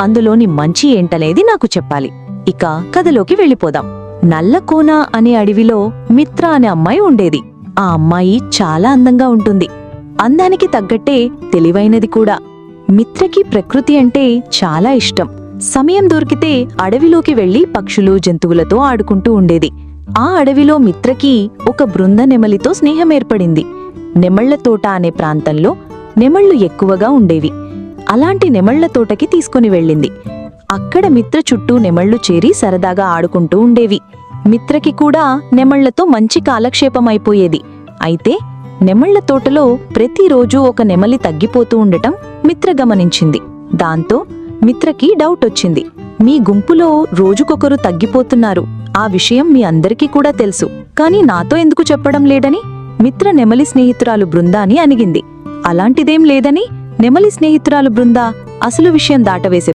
అందులోని మంచి ఏంటనేది నాకు చెప్పాలి. ఇక కథలోకి వెళ్ళిపోదాం. నల్లకోన అనే అడవిలో మిత్ర అనే అమ్మాయి ఉండేది. ఆ అమ్మాయి చాలా అందంగా ఉంటుంది. అందానికి తగ్గట్టే తెలివైనది కూడా. మిత్రకి ప్రకృతి అంటే చాలా ఇష్టం. సమయం దొరికితే అడవిలోకి వెళ్ళి పక్షులు జంతువులతో ఆడుకుంటూ ఉండేది. ఆ అడవిలో మిత్రకి ఒక బృంద నెమలితో స్నేహం ఏర్పడింది. నెమళ్ళ తోట అనే ప్రాంతంలో నెమళ్ళు ఎక్కువగా ఉండేవి. అలాంటి నెమళ్ళ తోటకి తీసుకుని వెళ్ళింది. అక్కడ మిత్ర చుట్టూ నెమళ్ళు చేరి సరదాగా ఆడుకుంటూ ఉండేవి. మిత్రకి కూడా నెమళ్ళతో మంచి కాలక్షేపం అయిపోయేది అయితే నెమళ్ళ తోటలో ప్రతిరోజూ ఒక నెమలి తగ్గిపోతూ ఉండటం మిత్ర గమనించింది. దాంతో మిత్రకి డౌట్ వచ్చింది. మీ గుంపులో రోజుకొకరు తగ్గిపోతున్నారు. ఆ విషయం మీ అందరికీ కూడా తెలుసు. కానీ నాతో ఎందుకు చెప్పడం లేడని మిత్ర నెమలి స్నేహితురాలు బృందాని అనిగింది. అలాంటిదేం లేదని? నెమలి స్నేహితురాలు బృందా అసలు విషయం దాటవేసే